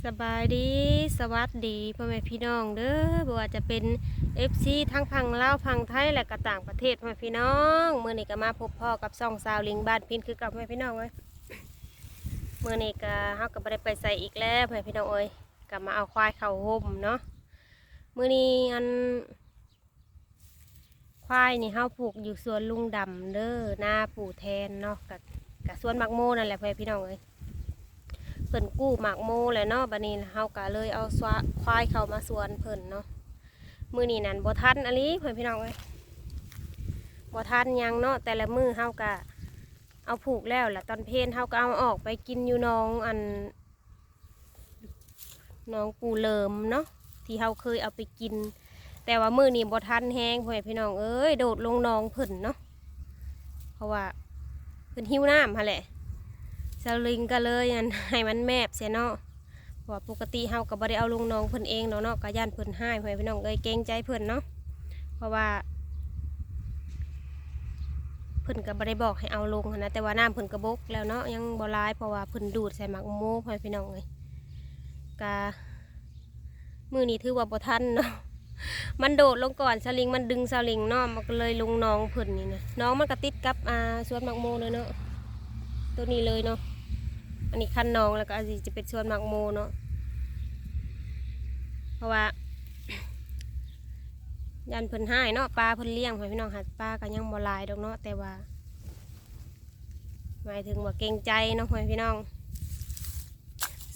สบายดีสวัสดีพ่อแม่พี่น้องเด้อบ่ว่าจะเป็น FC ทั้งพังลาวพังไทยและก็ต่างประเทศพ่อแม่พี่น้องเมื้อนี้ก็มาพบพ่อกับซองสาวลิงบ้านพินคือกับพ่อแม่พี่น้องเอ้ยมื้อนี้ก็เฮาก็บ่ได้ไปใส่อีกแล้วพ่อแม่พี่น้องเอ้ยก็มาเอาควายเข้าห่มเนาะมื้อนี้อัน ควายนี่เฮาปลูกอยู่สวนลุงดำเด้อหน้าปู่แทนเนาะกับกับสวนมักโมนั่นแหละพ่อแม่พี่น้องเอ้ย เพิ่นกู้หมากโมแล้วเนาะบัดนี้เฮาก็เลยเอาสวะควายเข้ามาสวนเพิ่นเนาะมื้อนี้นั่นบ่ทันอะลีเพิ่นพี่น้องเอ้ยบ่ทันยังเนาะแต่ละมื้อเฮาก็เอาผูกแล้วล่ะตอนเพลนเฮาก็เอาออกไปกินอยู่น้องอันน้องปูเลิมเนาะที่เฮาเคยเอาไปกิน แต่ว่ามื้อนี้บ่ทันแฮงพ่อแม่พี่น้องเอ้ยโดดลงหนองเพิ่นเนาะเพราะว่าเพิ่นหิวน้ำหั่นแหละ สลิงก็เลยอันให้มันแมบเสียเนาะเพราะว่าปกติเฮาก็บ่ได้เอาลงน้องเพิ่นเองเนาะเนาะก็ย่านเพิ่นให้เพื่อนพี่น้องเอ้ยเกรงใจเพิ่นเนาะเพราะว่าเพิ่นก็บ่ได้บอกให้เอาลงนะแต่ว่าน้ำเพิ่นก็บกแล้วเนาะยังบ่ร้ายเพราะว่าเพิ่นดูดใส่หมักโมเพื่อนพี่น้องเอ้ยกะมือนี้ถือว่าบ่ทันเนาะมันโดดลงก่อนสลิงมันดึงสลิงเนาะมันก็เลยลงน้องเพิ่นนี่นะน้องมันก็ติดกับอ่าสวนหมักโมเลยเนาะตัวนี้เลยเนาะ อันนี้คันนองแล้วก็อันนี้จะเป็นส่วนมักโมเนาะเพราะว่ายันเพิ่นให้เนาะปลาเพิ่นเลี้ยงพี่น้องหัดปลาก็ยังบ่ลายดอกเนาะแต่ว่า หมายถึงว่าเกรงใจเนาะพ่อแม่พี่น้อง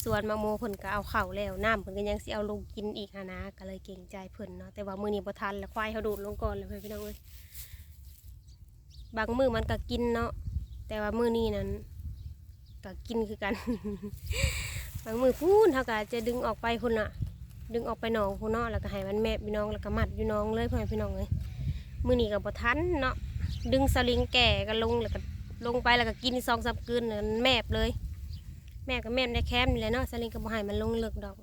ส่วนมากโมเพิ่นก็เอาเข่าแล้วน้ำเพิ่นก็ยังสิเอาลงกินอีกหนะก็เลยเกรงใจเพิ่นเนาะแต่ว่ามือนี้บ่ทันแล้วควายเขาดูดลงก่อนแล้วพี่น้องเอ้ยบางมือมันก็กินเนาะแต่ว่ามือนี้นั้น ก็กินคือกัน บางมือพูนเขาก็จะดึงออกไปพุ่นอะ ดึงออกไปหนองพุ่นเนาะแล้วก็ให้มันแมบพี่น้องแล้วก็มัดอยู่น้องเลยพ่อแม่พี่น้องเลยมือนี้ก็บ่ทันเนาะดึงสลิงแก่ก็ลงแล้วก็ลงไปแล้วก็กินสองสามคืนแล้วแมบเลย แม่ก็แมบในแคมป์นี่แหละเนาะสลิงก็บ่ให้มันลงเลิกดอก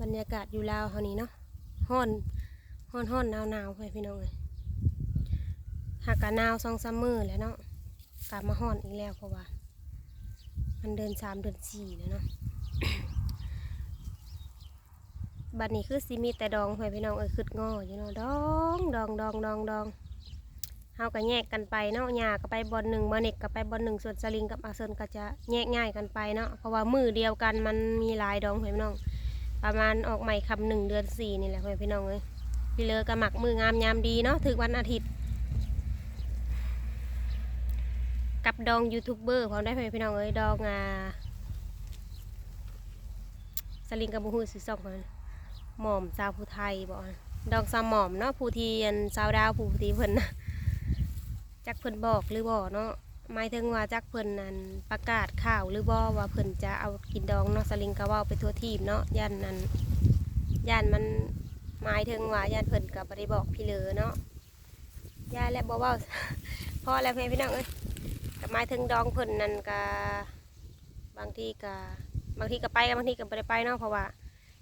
บรรยากาศอยู่ลาวเฮานี้เนาะฮ้อน ฮ้อนฮ้อนหนาวหนาวไปพี่น้องเลยหากกะหนาวสองสามมือแล้วเนาะกลับมาฮ้อนอีกแล้วเพราะว่า มันเดินสามเดือนสี่แล้วเนาะบัดนี้คือซีมีแต่ดองไปพี่น้องเอ้ยคืดงออยู่เนาะดองดองดองดองดองเฮาก็แยกกันไปเนาะหญ้าก็ไปบอลหนึ่งบอลเน็กก็ไปบอลหนึ่งส่วนสลิงกับอาเซนก็จะแยกง่ายกันไปเนาะเพราะว่ามือเดียวกันมันมีหลายดองไปพี่น้อง ประมาณออกใหม่คำหนึ่งเดือนสี่นี่แหละพี่น้องเอ้ย พี่เลอกระหมักมืองามยามดีเนาะถึงวันอาทิตย์ กับดองยูทูบเบอร์พร้อมได้ไหมพี่น้องเอ้ยดองอ่าสลิงกับบูฮูสิสองคนหม่อมสาวผู้ไทยบอกดองสาวหม่อมเนาะผู้ทีอันสาวดาวผู้ทีเพิ่นนะจักเพิ่นบอกหรือบ่เนาะหมายถึงว่าจักเพิ่นนั้นประกาศข่าวหรือบ่ว่าเพิ่นจะเอากินดองเนาะสลิงก็เว่าไปทั่วทีมเนาะย่านนั้นย่านมัน หมายถึงว่าญาติเพิ่นกับบริบอกพี่เลอเนาะยายและบอกว่าพ่อและเพื่อนพี่น้องเอ้ยกับหมายถึงดองเพิ่นนั่นกับบางทีกับบางทีก็ไปกับบางทีก็บ่ได้ไปเนาะเพราะว่า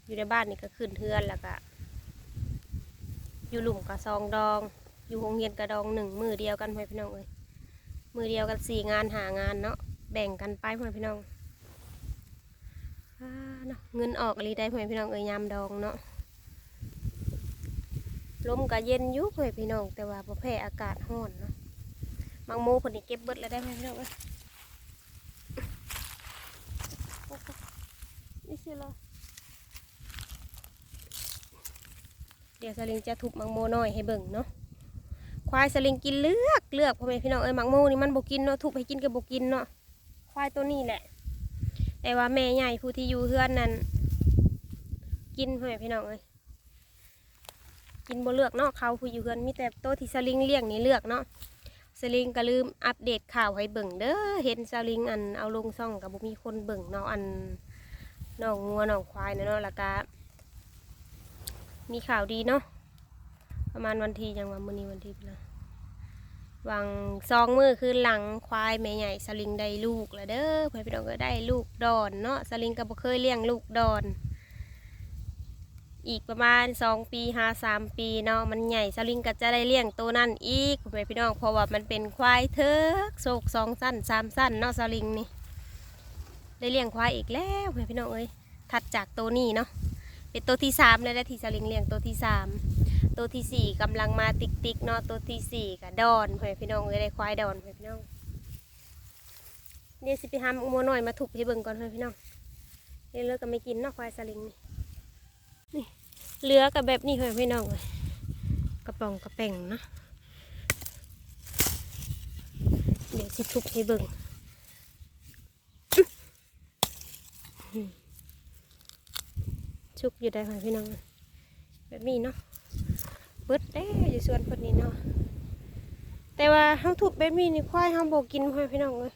อยู่ในบ้านนี่ก็ขึ้นเทือนแล้วก็อยู่หลุมกับซองดอง อยู่โรงเรียนกับดองหนึ่งมือเดียวกันเพื่อนพี่น้องเอ้ยมือเดียวกันสี่งานหางานเนาะแบ่งกันไปเพื่อนพี่น้องเนาะเงินออกอะไรได้เพื่อนพี่น้องเอ้ยยามดองเนาะ ลมก็เย็นอยู่เพื่อพี่น้อง แต่ว่าประเภทอากาศร้อนเนาะบางโมผลนี่เก็บเบิดแล้วได้ไหมพี่น้องเอ้ยโอ้โหนี่สิเหรอเดี๋ยวสลิงจะทุบมังโมน้อยให้เบิ่งเนาะควายสลิงกินเลือกเลือกพ่อแม่พี่น้องเอ้ยมังโมนี่มันบกินเนาะทุบให้กินก็บกินเนาะควายตัวนี้แหละ แต่ว่าแม่ใหญ่ผู้ที่อยู่เฮือนนั้นกินพ่อแม่พี่น้องเอ้ย กินบ่เลือกเนาะเขาผู้อยู่เฮือนมีแต่โตที่สลิงเลี้ยงนี่เลือกเนาะสลิงก็ลืมอัปเดตข่าวให้เบิ่งเด้อเห็นสลิงอันเอาลงซ่องกับบ่มีคนเบิ่งเนาะอันน้องงัวน้องควายนะเนาะแล้วก็มีข่าวดีเนาะประมาณวันที่ยังว่ามื้อนี้วันที่นะวางซองมือคือหลังควายแม่ใหญ่สลิงได้ลูกแล้วเด้อเพื่อนพี่น้องก็ได้ลูกดอนเนาะสลิงก็บ่เคยเลี้ยงลูกดอน อีกประมาณสองปีหาสามปีเนาะมันใหญ่สลิงก็จะได้เลี้ยงตัวนั่นอีกพ่อแม่พี่น้องเพราะว่ามันเป็นควายเทิกโศกสองสั้นสามสั้นเนาะสลิงนี่ได้เลี้ยงควายอีกแล้วพ่อแม่พี่น้องเอ้ยถัดจากตัวนี้เนาะเป็นตัวที่สามแล้วนะที่สลิงเลี้ยงตัวที่สามตัวที่สี่กำลังมาติ๊กติ๊กเนาะตัวที่สี่กับดอนพ่อแม่พี่น้องเอ้ยได้ควายดอนพ่อแม่พี่น้องเดี๋ยวสิไปหาหมัวหน่อยมาถูกให้เบิ่งก่อนพ่อแม่พี่น้องเดี๋ยวเลิกก็ไม่กินเนาะควายสลิงนี่ เหลือกับแบบนี้ค่ะพี่น้องเลยกระป๋องกระแป่งเนาะเดี๋ยวสิทุบให้เบิ่งชุกอยู่ได้ค่ะพี่น้องแบบนี้เนาะเบิดได้อยู่ส่วนคนนี้เนาะแต่ว่าห้ามทุบแบบนี้นี่ควายห้ามโบกินค่ะพี่น้องเลย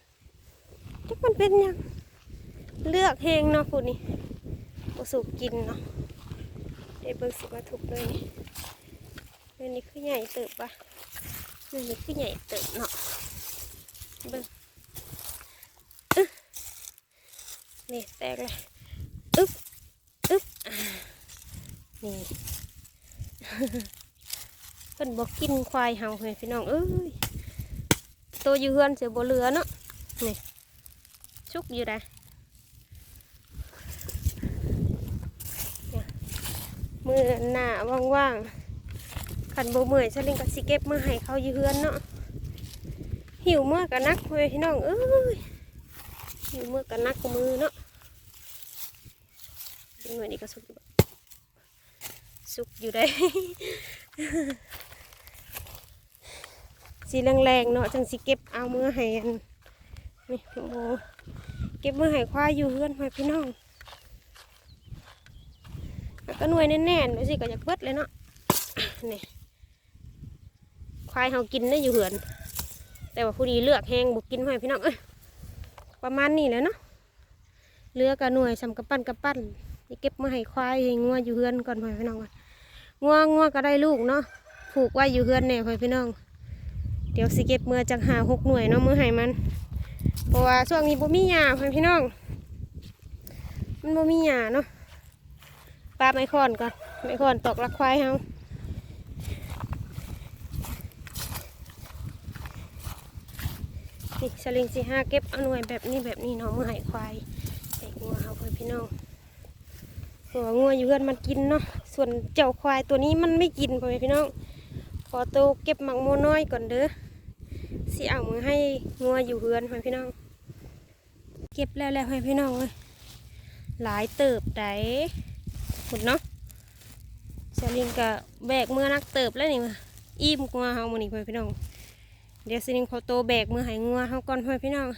จักมันเป็นยังเลือกเฮงเนาะคุณนี่บ่สูกกินเนาะ เดี๋ยวเบิ่งสิมาทุบเลยเรื่องนี้คือใหญ่เติบปะเรื่องนี้คือใหญ่เติบเนาะเบิ่งอึ๊นี่แตกเลยอึ๊บอึ๊บนี่เพิ่นบอกกินควายเฮาให้ยพี่น้องเอ้ยตัวอยู่เฮือนเสียบ่เหลือเนาะนี่ชุกอยู่ได้ มือหน้าว่างๆขันโบเมื่อยฉันเล่นกับสิเก็บมือให้เขายู่เฮือนเนาะหิวเมื่อกับนักเว้ยพี่น้องเอ้ยหิวเมื่อกับนักมือเนาะเป็นหน่วยนี้ก็สุกอยู่สุกอยู่ได้สีแรงๆเนาะจังสิเก็บเอาเมื่อให้นี่พี่โบเก็บเมื่อให้ควายอยู่เฮือนไว้พี่น้อง ก็หน่วยแน่นๆดูสิก็อยากเบิดเลยเนาะนี่ควายเฮากินได้อยู่เหือน แต่ว่าผู้ดีเลือกแห้งบุกกินให้พี่น้องเอ้ยประมาณนี้แหละเนาะเลือกกับหน่วยสำกับปั้นกับปั้นนี่เก็บมาให้ควายให้งัวอยู่เฮือนก่อนพ่อพี่น้องก่อนงัวงัวก็ได้ลูกเนาะผูกไว้อยู่เฮือนแน่พ่อพี่น้อง เดี๋ยวสิเก็บเมื่อจากหาหกหน่วยเนาะมือให้มันเพราะว่าช่วงนี้บ่มีหญ้าพ่อพี่น้อง มันบ่มีหญ้าเนาะ ปลาไม้คอนก่อนไม้คอนตกลักควายเฮานี่สลิงสี่ห้าเก็บเอาหน่วยแบบนี้แบบนี้เนาะมือใหายควายไอ้งัวเฮาเพื่อนพี่น้องเพราะว่างัวอยู่เพื่อนมันกินเนาะส่วนเจ้าควายตัวนี้มันไม่กินเพื่อนพี่น้องขอตัวเก็บหมักโมน้อยก่อนเด้อสิเอามือให้งัวอยู่เพื่อนเพื่อนพี่น้อง เก็บแล้วแล้วเพื่อนพี่น้องเลยหลายเติบได หมดเนาะสลิงกับแบกเมื่อนักเติบแล้วนี่มาอิ่มงัวเฮามันอนี้พ่อพี่น้อง เดี๋ยวสลิงเขาโตแบกเมื่อหายงัวเฮาก่อนเพื่อพี่น้อง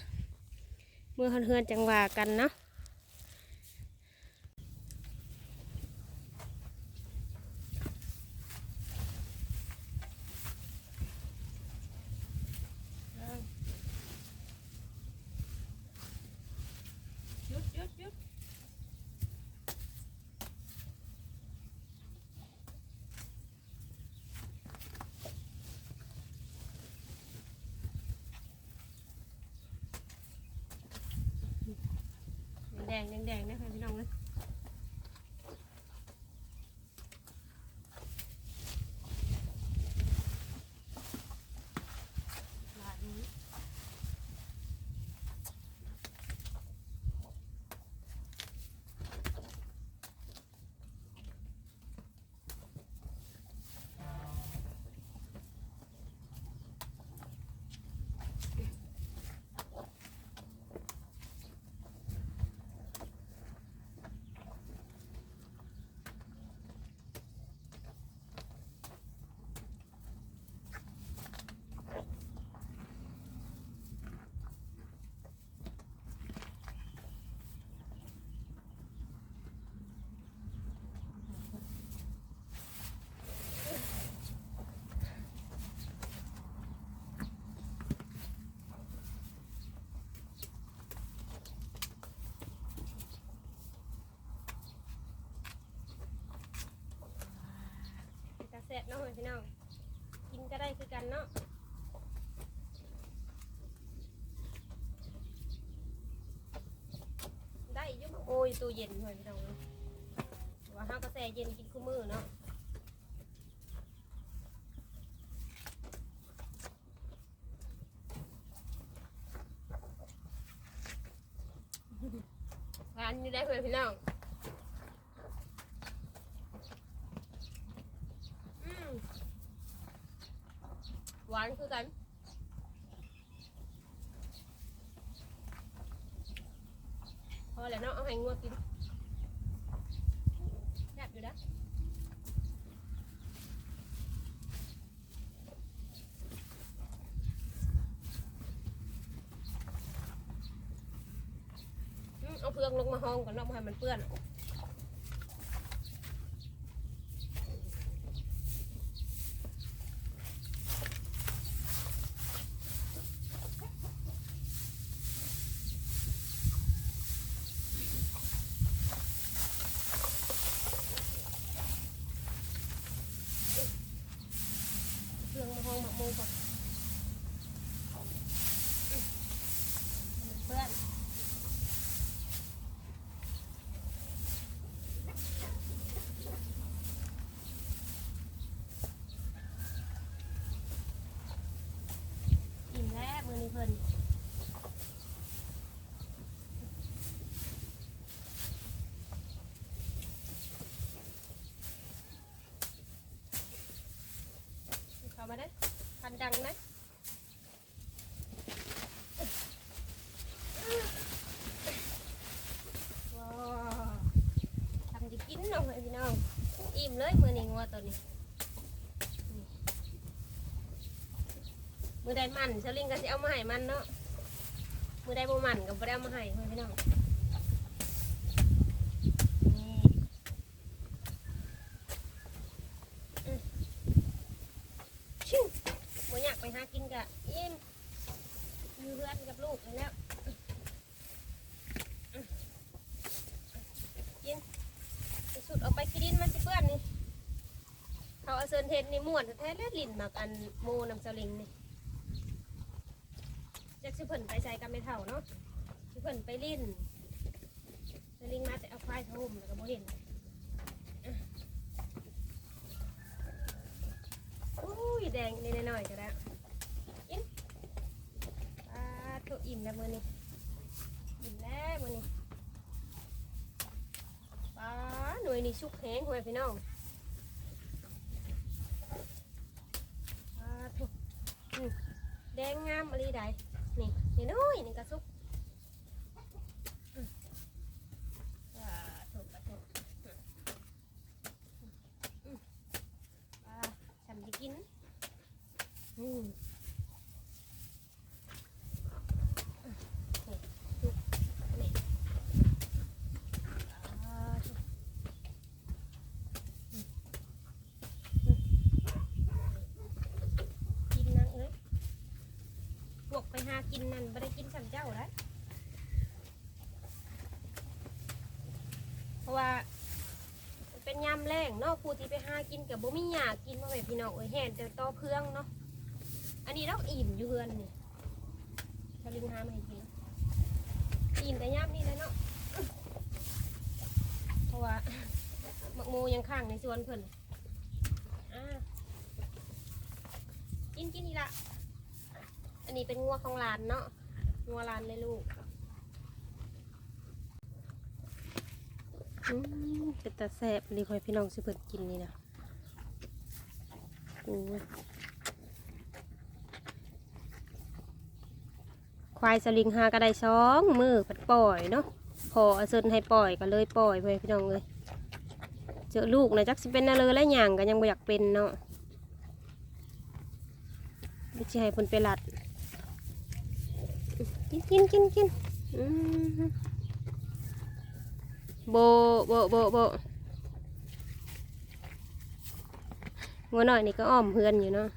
เมื่อเฮือนจังหวะกันเนาะ แดงๆแดงๆนะพ่อพี่น้องเล นาะพี่น้องกินก็ได้คือกันเนาะได้ยุ่โอ้ยตู้เย็นเพื่อนพี่น้องว่าเฮากาแฟเย็นกินคู่มือเนาะร้านนี้ได้เพื่อนพี่น้องอืมหวาน คือกันพอแล้วเนาะเอาให้งัวกินแซ่บอยู่นะอืมเอาเพืองลงมาห้องก่อนเนาะบ่ให้มันเปื้อนเพืองมาห้องหมักหมูก่อนอืมให้มันเปื้อน อิ่มแล้วมือนี้เพิ่นเข้ามาได้ันดังนะว้าทำจะกินเนาะพี่น้อง อิ่มเลยมือนี้งัวตัวนี้ มือใดมันเชลิงก็สิเอามาให้มันเนาะ มือใดบ่มันก็บ่ได้เอามาให้เพื่อนพี่น้องนี่อืมชิวบ่อยากไปหากินกะอิ่มอยู่เพื่อนกับลูกไปแล้วอืมกินไปสุดเอาไปกินดินมันสิเปื้อนนี่ เขาเอาเซินเทนนี่ม่วนแท้ๆแล้วลิ้นหมักอันหมูน้ำเชลิงนี่จากสิเพิ่นไปใส่กันไม่เท่าเนาะสิเพิ่นไปลิ้นสลิงมาแต่เอาควายทุ่มแล้วก็บ่เห็นอะอุ้ยแดงนิดหน่อยๆก็ได้อินปลาตัวอิ่มแล้วมื้อนี้อิ่มแล้วมื้อนี้ปลาหน่วยนี่ชุกแห้งหัวพี่น้องปลาถูกอืม แดงงามอะไรใดนี่นี่น้อยนี่กระซุกอืมอ่าถูกกระถูกอืมอืมอ่าฉันจะกินอืมนี่ถูกนี่อ่าถูกอืมอืมกินนางเอ้ย พวกไป หากินนั่นไม่ได้กินสันเจ้าแล้วเพราะว่าเป็นยามแรงเนาะผู้ที่ไปหากินกับบ่มีหยากินมาแบบพี่น้องเอ้ยแห่นแต่ต่อเพื่องเนาะอันนี้เราอิ่มอยู่เฮือนนี่ชลิงหามาให้กินอิ่มแต่ยามนี่เลยเนาะเพราะว่าหมักโมยังข้างในสวนเพิ่นอ่ากินกินนี่ละ อันนี้เป็นงัวของร้านเนาะงัวร้านเลยลูกเป็นตาแซบเลยคอยพี่น้องสิเปิดกินนี่นะโอ้ยควายสลิงหาก็ได้สองมือผัดปล่อยเนาะพอเอาเซินให้ปล่อยก็เลยปล่อยไปพี่น้องเลยเจอลูกนะจักสิเป็นอะไรและหย่างก็ยังบ่อยากเป็นเนาะไม่ใช่ให้เพิ่นไปลัด กินกินกินกินอืมโบโบโบโบงัวหน่อยนี่ก็อ้อมเพื่อนอยู่เนาะ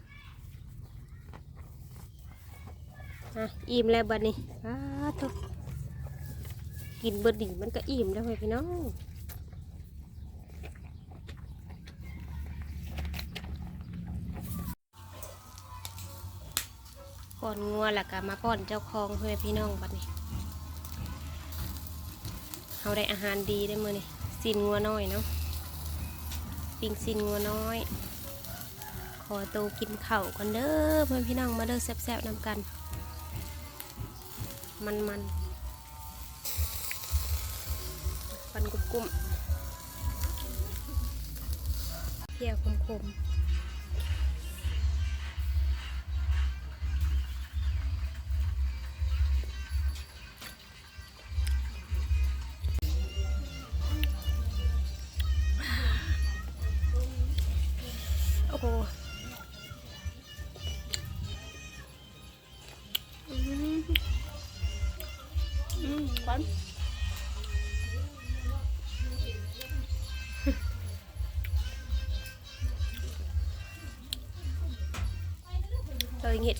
อะอิ่มแล้วบัดนี้อ้าทุกกินเบิดดิ่มันก็อิ่มแล้วเว้พี่น้อง ป้อนงัวแล้วก็มาป้อนเจ้าของเพื่อนพี่น้องบัดนี้เขาได้อาหารดีได้มือนี่สินงัวน้อยเนาะปิงซินงัวน้อย ขอตัวกินเข้ากันเด้อเพื่อนพี่น้องมาเด้อแซ่บๆนำกัน มันมันๆปันกุบกุ้มเที่ยวคมๆ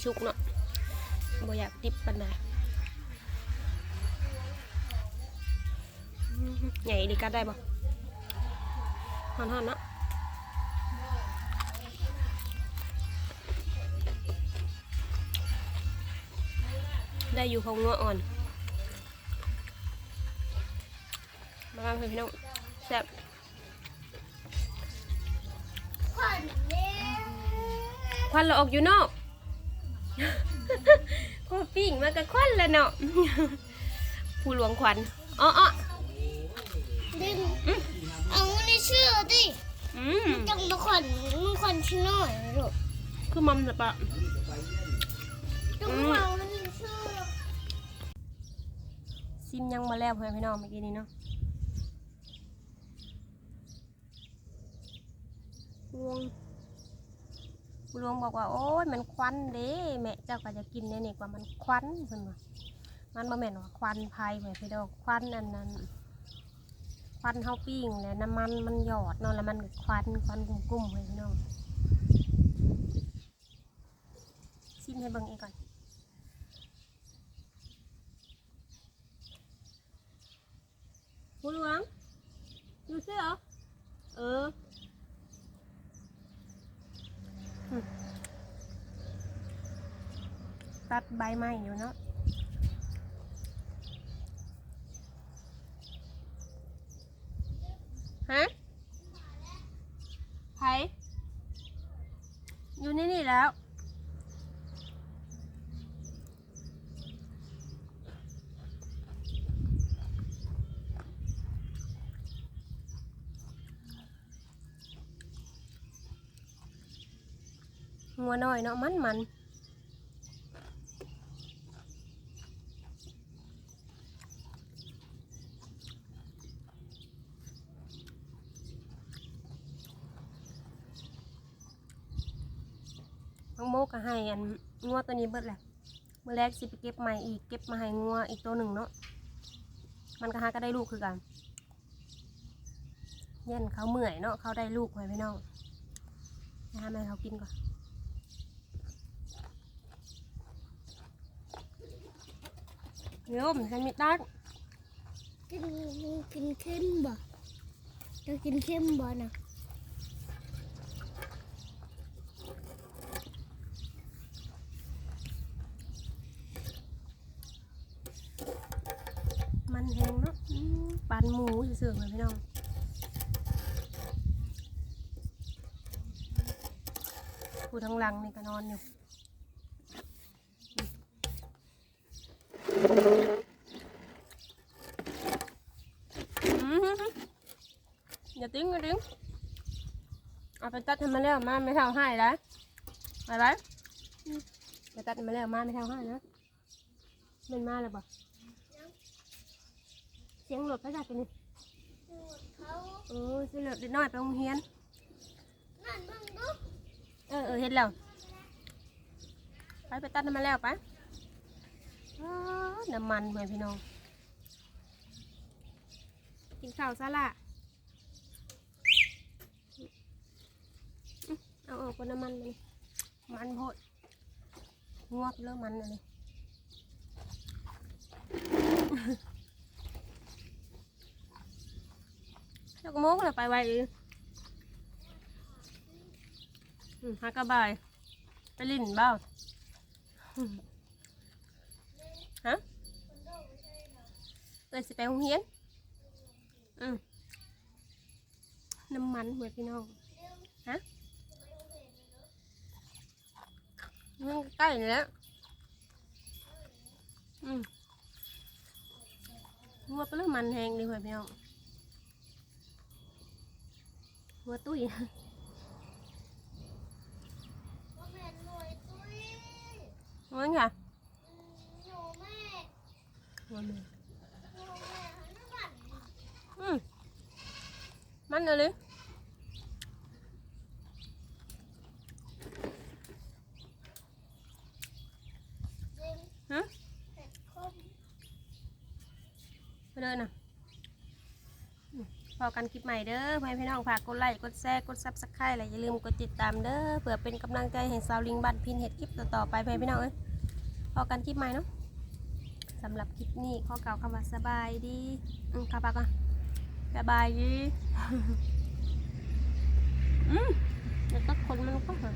เรายังเห็ดชุกเนาะบ่อยากดิบปันใดอืมใหญ่ดีกัดได้บ่ฮอนๆเนาะได้อยู่ของงัวอ่อน มาบ้างเพื่อนพี่น้องแซ่บขวัญเด้อควันเราออกอยู่นอก ก็ปิ้งมากับควันแล้วเนาะผู้หลวงขวัญอ้ออ้อดึงเอาในเชื่อดิอืมจังตะขวัญมันขวัญชิ้นหน่อยนะลูกคือมัมแบบปะจังวางมันในเชื่อซิมยังมาแล้วเพื่อนพี่น้องเมื่อกี้นี้เนาะหลวง หลวงบอกว่าโอ้ยมันควันเด้แม่เจ้าก็จะกินเนี่ยนี่กว่ามันควันเพิ่นว่ามันบ่แม่นว่าควันไฟแม่พี่น้องควันอันนั้นควันเฮาปิ้งแล้วน้ำมันมันหยอดเนาะแล้วมันก็ควันควันกุ้มๆเลยพี่น้องซิมให้เบิ่งเองก่อนผู้หลวงอยู่เสื้อเหรอเอออืม ตัดใบไม้อยู่เนาะฮะไผอยู่นี่นี่แล้ว วน้อยเนาะมันมันน้องโมก็ให้อันงัวตัวนี้เบิดแหละเมื่อแรกสิไปเก็บใหม่อีกเก็บมาให้งัวอีกตัวหนึ่งเนาะมันก็หาก็ได้ลูกคือกันเย็นเขาเมื่อยเนาะเขาได้ลูกไว้พี่น้องนะฮะแม่เขากินก่อน โยมฉันมีตักกินกินเข้มบ่จะกินเข้มบ่นะมันแห้งเนาะอืมปันหมูเสื่อๆเลยพี่น้องผู้ทั้งหลังนี่ก็นอนอยู่อืมอย่าติ้งอย่าติ้งเอา ไปตัดให้มาแล้วมาไม่เท่าให้แล้วอะไรไปตัดให้มาแล้วมาไม่เท่าให้นะมันมาแล้วบ่เสียงหลดพระจักรนี่เขาเออเสียงหลดเด็กน้อยไปโรงเรียนนั่นมึงดูเออเออเห็นแล้วไปไปตัดน้ำมันแล้วไปอ้าวน้ำมันเหมือนพี่น้องกินข้าวซะละอื้อ เอาออกคนน้ำมันมานี่มันโพดงวบเริ่มมันเลยแล้วก็มกเลยไปไวอีกฮักกะบาย ไปลิ่นเบ้าฮะเลยสิไปโรงเรียนอืมน้ำมันเหมือนพี่น้องฮะ มันใกล้นี่แหล้วอืมหัวไปเรื่องมันแหงดีกว่าพี่น้องหัวตุ้ยบ่แม่นหน่วยตุ้ยมันค่ะหนูแม่หัวมันหนูแม่หันมาบัด อืมมันเลยเลย เด้ง ฮะ เผ็ดคม ไปเลยนะ อืมพอกันคลิปใหม่เด้อพ่อนพี่น้องฝากกดไลค์กดแชร์กดซับสไครต์และอย่าลืมกดติดตามเด้อเพื่อเป็นกำลังใจให้สาวลิงบันพินเห็ดคลิปต่อๆไปพ่อนพี่น้องเอ้ยพอกันคลิปใหม่เนาะสำหรับคลิปนี้ขอเก่าคำว่าสบายดีอืมขับปากก่อนสบายดีอืมเดี๋ยวก็คนมันก็หา